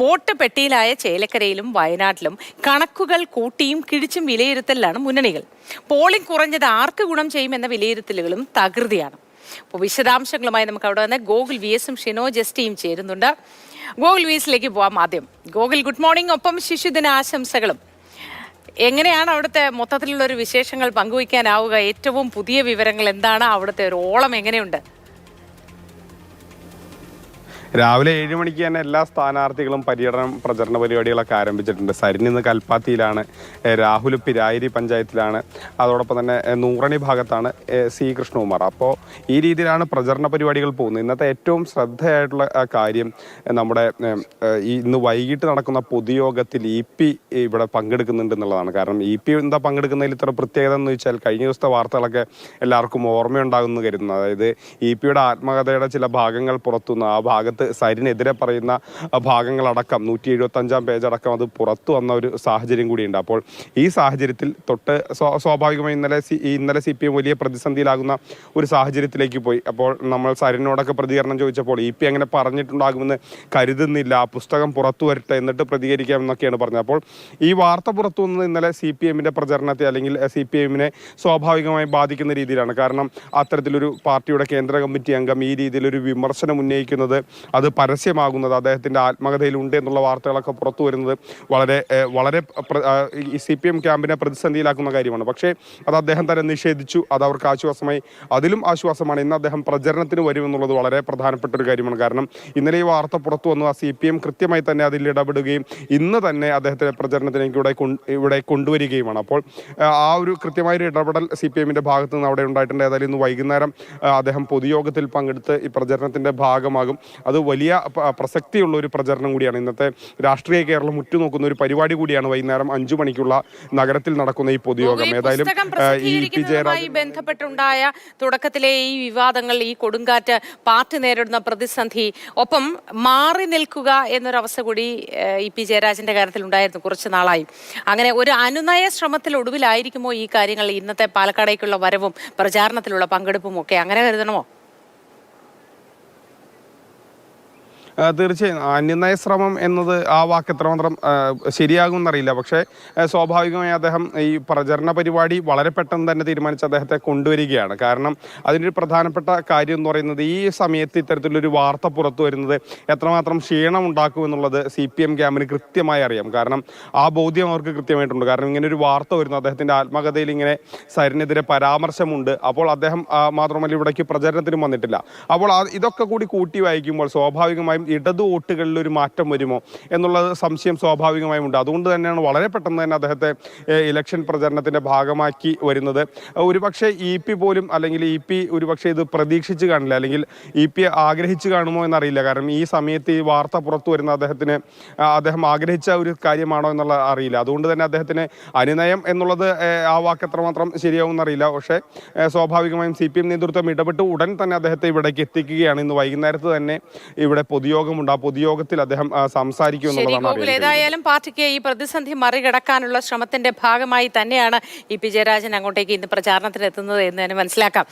Vote പെട്ടിയിലായ ചേലക്കരയിലും വയനാട്ടിലും കണക്കുകൾ കൂട്ടിയും കിഴിച്ചും വിലയിരുത്തലിലാണ് മുന്നണികൾ. പോളിംഗ് കുറഞ്ഞത് ആർക്ക് ഗുണം ചെയ്യുമെന്ന വിലയിരുത്തലുകളും തകൃതിയാണ്. അപ്പോൾ വിശദാംശങ്ങളുമായി നമുക്ക് അവിടെ വന്ന് ഗോകുൽ വി എസും ഷിനോ ജസ്റ്റിയും ചേരുന്നുണ്ട്. ഗോകുൽ വി എസിലേക്ക് പോവാം ആദ്യം. Gokul good morning. ഒപ്പം ശിശുദിന ആശംസകളും. എങ്ങനെയാണ് അവിടുത്തെ മൊത്തത്തിലുള്ള ഒരു വിശേഷങ്ങൾ പങ്കുവയ്ക്കാനാവുക? ഏറ്റവും പുതിയ വിവരങ്ങൾ എന്താണ്? അവിടുത്തെ ഒരു ഓളം എങ്ങനെയുണ്ട്? രാവിലെ ഏഴ് മണിക്ക് തന്നെ എല്ലാ സ്ഥാനാർത്ഥികളും പര്യടനം പ്രചരണ പരിപാടികളൊക്കെ ആരംഭിച്ചിട്ടുണ്ട്. സരിൻ ഇന്ന് കൽപ്പാത്തിയിലാണ് രാഹുൽ പിരായിരി പഞ്ചായത്തിലാണ്. അതോടൊപ്പം തന്നെ നൂറണി ഭാഗത്താണ് സി കൃഷ്ണകുമാർ. അപ്പോൾ ഈ രീതിയിലാണ് പ്രചരണ പരിപാടികൾ പോകുന്നത്. ഇന്നത്തെ ഏറ്റവും ശ്രദ്ധയായിട്ടുള്ള കാര്യം നമ്മുടെ ഇന്ന് വൈകിട്ട് നടക്കുന്ന പൊതുയോഗത്തിൽ ഇ പി ഇവിടെ പങ്കെടുക്കുന്നുണ്ട് എന്നുള്ളതാണ്. കാരണം ഇ പി എന്താ പങ്കെടുക്കുന്നതിൽ ഇത്ര പ്രത്യേകത എന്ന് വെച്ചാൽ കഴിഞ്ഞ ദിവസത്തെ വാർത്തകളൊക്കെ എല്ലാവർക്കും ഓർമ്മയുണ്ടാകുമെന്ന് കരുതുന്നു. അതായത് ഇ പിയുടെ ആത്മകഥയുടെ ചില ഭാഗങ്ങൾ പുറത്തുനിന്ന് ആ ഭാഗത്ത് സരിനെതിരെ പറയുന്ന ഭാഗങ്ങളടക്കം നൂറ്റി എഴുപത്തഞ്ചാം പേജ് അടക്കം അത് പുറത്തു വന്ന ഒരു സാഹചര്യം കൂടിയുണ്ട്. അപ്പോൾ ഈ സാഹചര്യത്തിൽ തൊട്ട് സ്വാഭാവികമായി ഇന്നലെ സി ഇന്നലെ സി പി എം വലിയ പ്രതിസന്ധിയിലാകുന്ന ഒരു സാഹചര്യത്തിലേക്ക് പോയി. അപ്പോൾ നമ്മൾ സരിനോടൊക്കെ പ്രതികരണം ചോദിച്ചപ്പോൾ ഇ പി അങ്ങനെ പറഞ്ഞിട്ടുണ്ടാകുമെന്ന് കരുതുന്നില്ല. പുസ്തകം പുറത്തു വരട്ടെ എന്നിട്ട് പ്രതികരിക്കാം എന്നൊക്കെയാണ് പറഞ്ഞത്. അപ്പോൾ ഈ വാർത്ത പുറത്തു വന്നത് ഇന്നലെ സി പി എമ്മിന്റെ പ്രചരണത്തെ അല്ലെങ്കിൽ സി പി എമ്മിനെ സ്വാഭാവികമായി ബാധിക്കുന്ന രീതിയിലാണ്. കാരണം അത്തരത്തിലൊരു പാർട്ടിയുടെ കേന്ദ്ര കമ്മിറ്റി അംഗം ഈ രീതിയിലൊരു വിമർശനം ഉന്നയിക്കുന്നത് അത് പരസ്യമാകുന്നത് അദ്ദേഹത്തിന്റെ ആത്മകഥയിൽ ഉണ്ട് എന്നുള്ള വാർത്തകളൊക്കെ പുറത്തു വരുന്നത് വളരെ വളരെ സി പി എം ക്യാമ്പിനെ പ്രതിസന്ധിയിലാക്കുന്ന കാര്യമാണ്. പക്ഷേ അത് അദ്ദേഹം തന്നെ നിഷേധിച്ചു അത് അവർക്ക് ആശ്വാസമായി അതിലും ആശ്വാസമാണ് ഇന്ന് അദ്ദേഹം പ്രചരണത്തിന് വരുമെന്നുള്ളത് വളരെ പ്രധാനപ്പെട്ട ഒരു കാര്യമാണ്. കാരണം ഇന്നലെ ഈ വാർത്ത പുറത്തു വന്നു ആ സി പി എം കൃത്യമായി തന്നെ അതിൽ ഇടപെടുകയും ഇന്ന് തന്നെ അദ്ദേഹത്തെ പ്രചരണത്തിലേക്ക് ഇവിടെ ഇവിടെ കൊണ്ടുവരികയുമാണ്. അപ്പോൾ ആ ഒരു കൃത്യമായൊരു ഇടപെടൽ സി പി എമ്മിന്റെ ഭാഗത്ത് നിന്ന് അവിടെ ഉണ്ടായിട്ടുണ്ട്. ഏതായാലും ഇന്ന് വൈകുന്നേരം അദ്ദേഹം പൊതുയോഗത്തിൽ പങ്കെടുത്ത് ഈ പ്രചരണത്തിന്റെ ഭാഗമാകും. അത് വലിയ പ്രസക്തിയുള്ള ഒരു പ്രചരണം കൂടിയാണ്. ഇന്നത്തെ രാഷ്ട്രീയ കേരളം ഉറ്റുനോക്കുന്ന ഒരു പരിപാടി കൂടിയാണ് വൈകുന്നേരം അഞ്ചു മണിക്കുള്ള നഗരത്തിൽ നടക്കുന്ന ഈ പൊതുയോഗം. ഏതായാലും ഈ പി ജയരാജ് ബന്ധപ്പെട്ടുണ്ടായ തുടക്കത്തിലെ ഈ വിവാദങ്ങൾ ഈ കൊടുങ്കാറ്റ് പാർട്ടി നേരിടുന്ന പ്രതിസന്ധി ഒപ്പം മാറി നിൽക്കുക എന്നൊരവസ്ഥ കൂടി ഇ പി ജയരാജന്റെ കാര്യത്തിൽ ഉണ്ടായിരുന്നു കുറച്ച് നാളായി. അങ്ങനെ ഒരു അനുനയ ശ്രമത്തിൽ ഒടുവിലായിരിക്കുമോ ഈ കാര്യങ്ങൾ ഇന്നത്തെ പാലക്കാടേക്കുള്ള വരവും പ്രചാരണത്തിലുള്ള പങ്കെടുപ്പും ഒക്കെ? അങ്ങനെ കരുതണമോ ആ, തീർച്ചയായും. അന്യനയ ശ്രമം എന്നത് ആ വാക്ക് എത്രമാത്രം ശരിയാകുമെന്നറിയില്ല. പക്ഷേ സ്വാഭാവികമായി അദ്ദേഹം ഈ പ്രചരണ പരിപാടി വളരെ പെട്ടെന്ന് തന്നെ തീരുമാനിച്ച് അദ്ദേഹത്തെ കൊണ്ടുവരികയാണ്. കാരണം അതിനൊരു പ്രധാനപ്പെട്ട കാര്യം എന്ന് പറയുന്നത് ഈ സമയത്ത് ഇത്തരത്തിലൊരു വാർത്ത പുറത്തു വരുന്നത് എത്രമാത്രം ക്ഷീണം ഉണ്ടാക്കും എന്നുള്ളത് സി പി എം ക്യാമ്പിന് കൃത്യമായി അറിയാം. കാരണം ആ ബോധ്യം അവർക്ക് കൃത്യമായിട്ടുണ്ട്. കാരണം ഇങ്ങനെ ഒരു വാർത്ത വരുന്നു. അദ്ദേഹത്തിന്റെ ആത്മകഥയിൽ ഇങ്ങനെ സരിനെതിരെ പരാമർശമുണ്ട്. അപ്പോൾ അദ്ദേഹം മാത്രമല്ല ഇവിടേക്ക് പ്രചരണത്തിനും വന്നിട്ടില്ല. അപ്പോൾ ഇതൊക്കെ കൂടി കൂട്ടി വായിക്കുമ്പോൾ സ്വാഭാവികമായും ഇടതു വോട്ടുകളിൽ ഒരു മാറ്റം വരുമോ എന്നുള്ള സംശയം സ്വാഭാവികമായും ഉണ്ട് അതുകൊണ്ട് തന്നെയാണ് വളരെ പെട്ടെന്ന് തന്നെ അദ്ദേഹത്തെ ഇലക്ഷൻ പ്രചരണത്തിന്റെ ഭാഗമാക്കി വരുന്നത്. ഒരുപക്ഷെ ഇ പി പോലും അല്ലെങ്കിൽ ഇ പി ഒരുപക്ഷെ ഇത് പ്രതീക്ഷിച്ച് കാണില്ല. അല്ലെങ്കിൽ ഇ പി ആഗ്രഹിച്ചു കാണുമോ എന്നറിയില്ല. കാരണം ഈ സമയത്ത് ഈ വാർത്ത പുറത്തു വരുന്ന അദ്ദേഹത്തിന് അദ്ദേഹം ആഗ്രഹിച്ച ഒരു കാര്യമാണോ എന്നുള്ള അറിയില്ല. അതുകൊണ്ട് തന്നെ അദ്ദേഹത്തിന് അനുനയം എന്നുള്ളത് ആ വാക്ക് എത്രമാത്രം ശരിയാവും എന്നറിയില്ല. പക്ഷേ സ്വാഭാവികമായും സി പി എം നേതൃത്വം ഇടപെട്ട് ഉടൻ തന്നെ അദ്ദേഹത്തെ ഇവിടേക്ക് എത്തിക്കുകയാണ്. ഇന്ന് വൈകുന്നേരത്ത് തന്നെ ഇവിടെ പൊതുയോഗമുണ്ട്. ആ പൊതുയോഗത്തിൽ അദ്ദേഹം സംസാരിക്കും എന്നുള്ളതാണ് ഏതായാലും പാർട്ടിക്ക് ഈ പ്രതിസന്ധി മറികടക്കാനുള്ള ശ്രമത്തിന്റെ ഭാഗമായി തന്നെയാണ് ഇ പി ജയരാജൻ അങ്ങോട്ടേക്ക് ഇന്ന് പ്രചാരണത്തിനെത്തുന്നത് എന്ന് തന്നെ മനസ്സിലാക്കാം.